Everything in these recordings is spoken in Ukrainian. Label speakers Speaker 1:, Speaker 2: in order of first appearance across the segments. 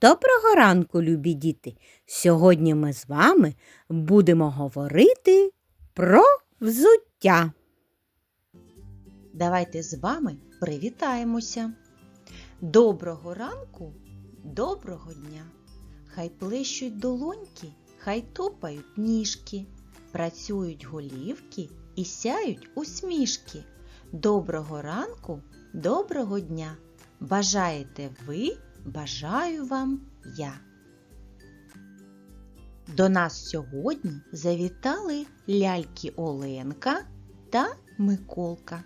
Speaker 1: Доброго ранку, любі діти! Сьогодні ми з вами будемо говорити про взуття.
Speaker 2: Давайте з вами привітаємося. Доброго ранку, доброго дня. Хай плещуть долоньки, хай топають ніжки, працюють голівки і сяють усмішки. Доброго ранку, доброго дня. Бажаєте ви, бажаю вам я. До нас сьогодні завітали ляльки Оленка та Миколка.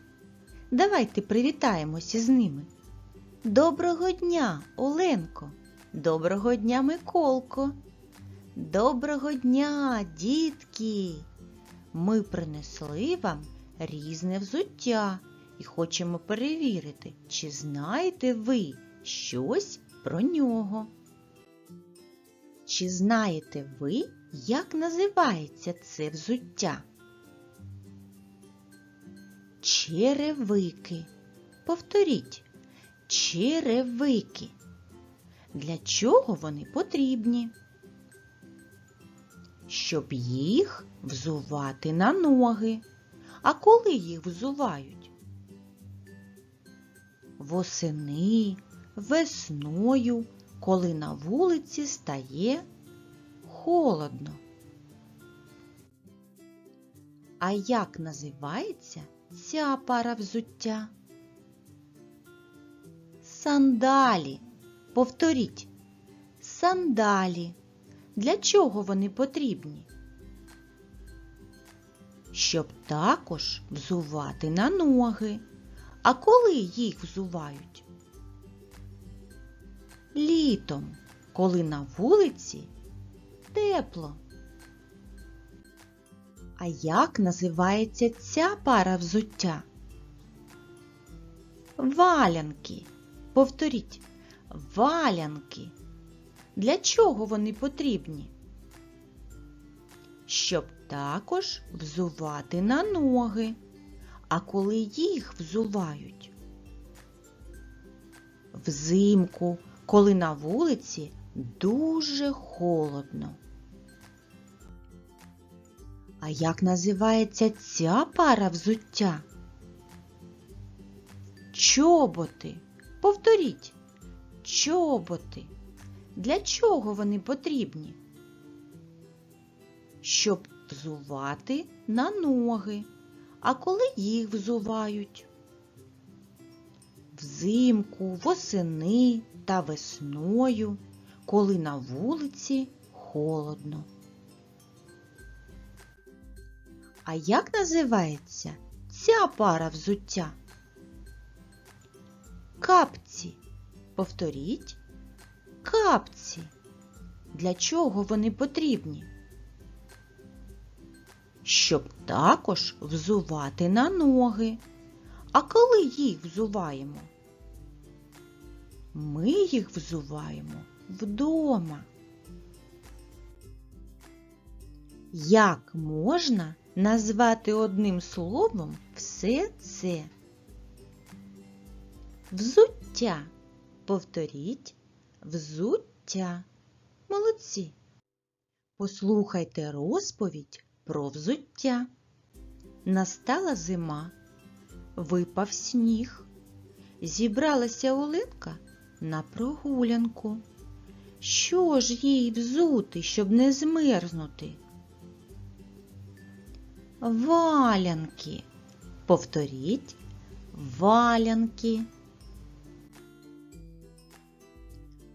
Speaker 2: Давайте привітаємося з ними. Доброго дня, Оленко! Доброго дня, Миколко! Доброго дня, дітки! Ми принесли вам різне взуття і хочемо перевірити, чи знаєте ви щось про нього. Чи знаєте ви, як називається це взуття? Черевики. Повторіть. Черевики. Для чого вони потрібні? Щоб їх взувати на ноги. А коли їх взувають? Восени, весною, коли на вулиці стає холодно. А як називається ця пара взуття? Сандалі. Повторіть. Сандалі. Для чого вони потрібні? Щоб також взувати на ноги. А коли їх взувають? Літом, коли на вулиці тепло. А як називається ця пара взуття? Валянки. Повторіть. Валянки. Для чого вони потрібні? Щоб також взувати на ноги. А коли їх взувають? Взимку, коли на вулиці дуже холодно. А як називається ця пара взуття? Чоботи. Повторіть. Чоботи. Для чого вони потрібні? Щоб взувати на ноги. А коли їх взувають? Взимку, восени та весною, коли на вулиці холодно. А як називається ця пара взуття? Капці. Повторіть. Капці. Для чого вони потрібні? Щоб також взувати на ноги. А коли їх взуваємо? Ми їх взуваємо вдома. Як можна назвати одним словом все це? Взуття. Повторіть взуття. Молодці. Послухайте розповідь про взуття. Настала зима, випав сніг. Зібралася Оленка на прогулянку. Що ж їй взути, щоб не змерзнути? Валянки. Повторіть валянки.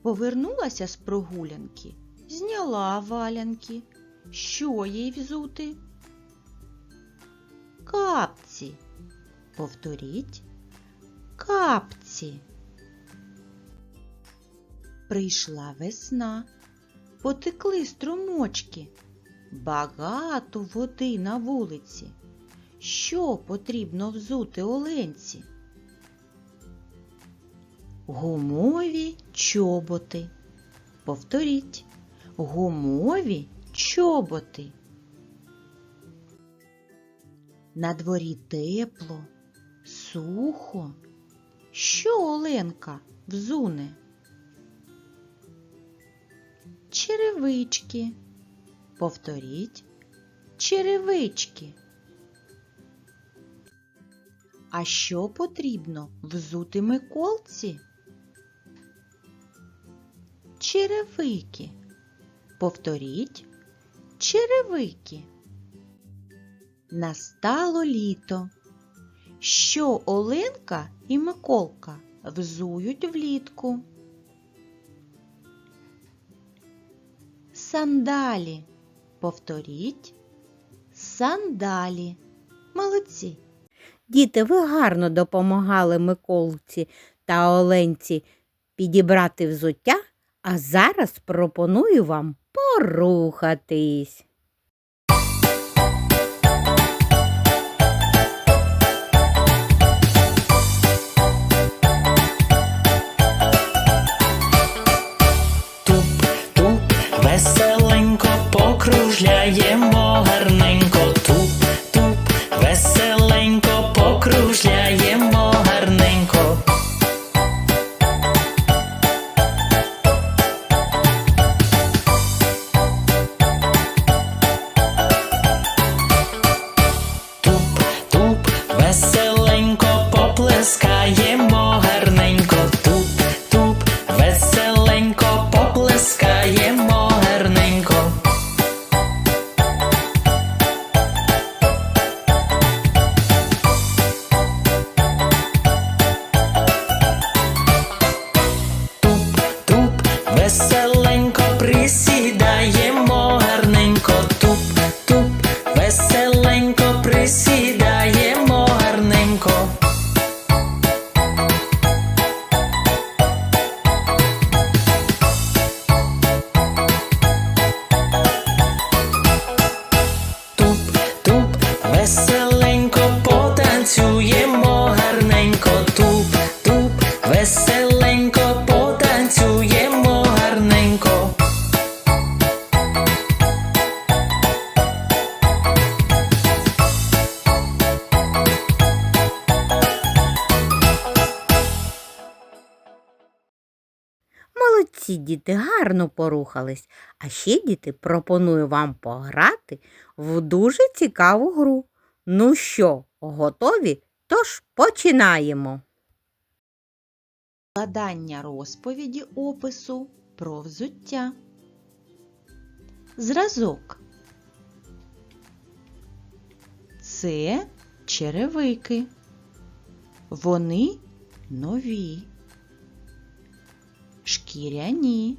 Speaker 2: Повернулася з прогулянки, зняла валянки. Що їй взути? Капці. Повторіть капці. Прийшла весна, потекли струмочки, багато води на вулиці. Що потрібно взути оленці? Гумові чоботи. Повторіть, гумові чоботи. На дворі тепло, сухо. Що Оленка взуне? Черевички. Повторіть черевички. А що потрібно взути Миколці? Черевики. Повторіть черевики. Настало літо. Що Оленка і Миколка взують влітку? Сандалі. Повторіть сандалі. Молодці.
Speaker 1: Діти, ви гарно допомагали Миколці та Оленці підібрати взуття, а зараз пропоную вам порухатись. Молодці діти гарно порухались. А ще діти пропоную вам пограти в дуже цікаву гру. Ну що, готові? Тож починаємо.
Speaker 2: Складання розповіді опису про взуття. Зразок. Це черевики. Вони нові. Шкіряні.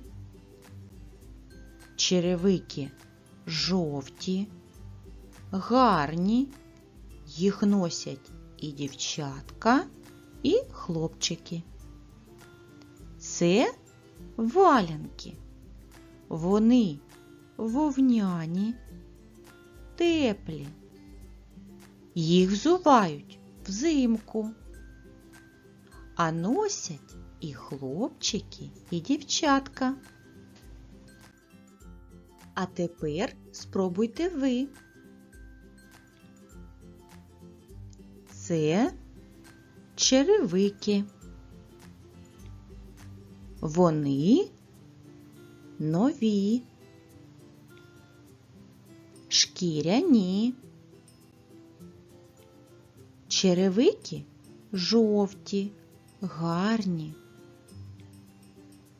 Speaker 2: Черевики жовті, гарні. Їх носять і дівчатка, і хлопчики. Це валянки. Вони вовняні, теплі. Їх взувають взимку, а носять і хлопчики, і дівчатка. А тепер спробуйте ви. Це черевики. Вони нові, шкіряні. Черевики жовті, гарні.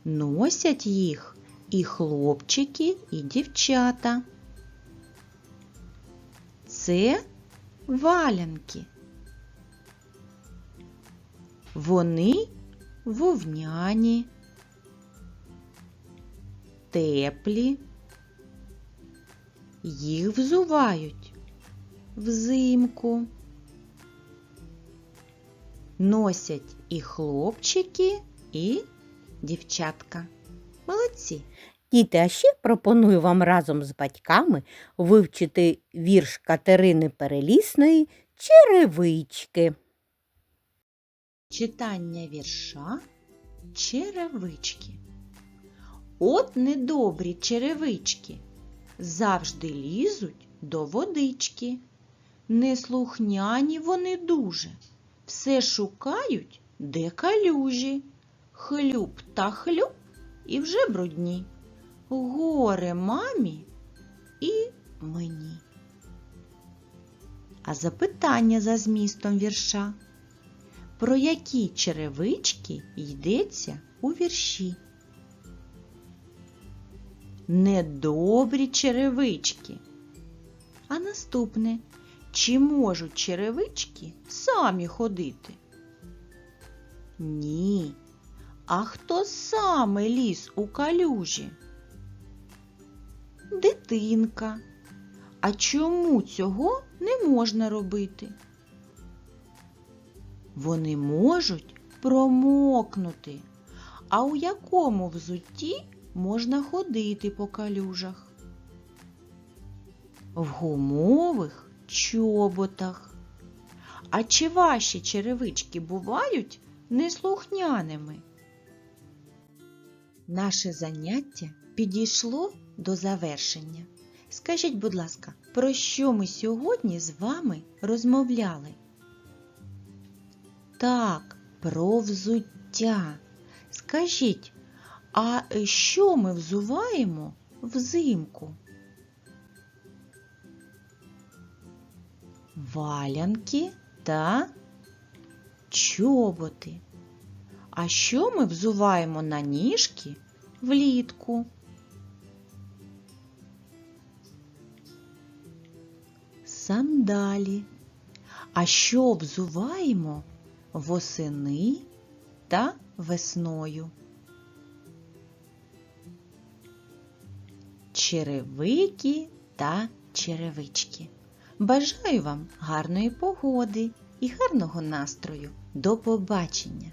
Speaker 2: Носять їх і хлопчики, і дівчата. Це валянки. Вони вовняні, теплі. Їх взувають взимку. Носять і хлопчики, і дівчатка. Молодці!
Speaker 1: Діти, а ще пропоную вам разом з батьками вивчити вірш Катерини Перелісної Черевички.
Speaker 2: Читання вірша Черевички. От недобрі черевички завжди лізуть до водички. Неслухняні вони дуже, все шукають, де калюжі. Хлюб та хлюб і вже брудні. горе мамі і мені. А запитання за змістом вірша. Про які черевички йдеться у вірші? Недобрі черевички. А наступне. Чи можуть черевички самі ходити? Ні. А хто саме ліз у калюжі? Дитинка. А чому цього не можна робити? Вони можуть промокнути. А у якому взутті можна ходити по калюжах? В гумових чоботах. А чи ваші черевички бувають неслухняними? Наше заняття підійшло до завершення. Скажіть, будь ласка, про що ми сьогодні з вами розмовляли? Так, про взуття. Скажіть, а що ми взуваємо взимку? Валянки та чоботи. А що ми взуваємо на ніжки влітку? Сандалі. А що взуваємо восени та весною? Черевики та черевички. Бажаю вам гарної погоди і гарного настрою. До побачення!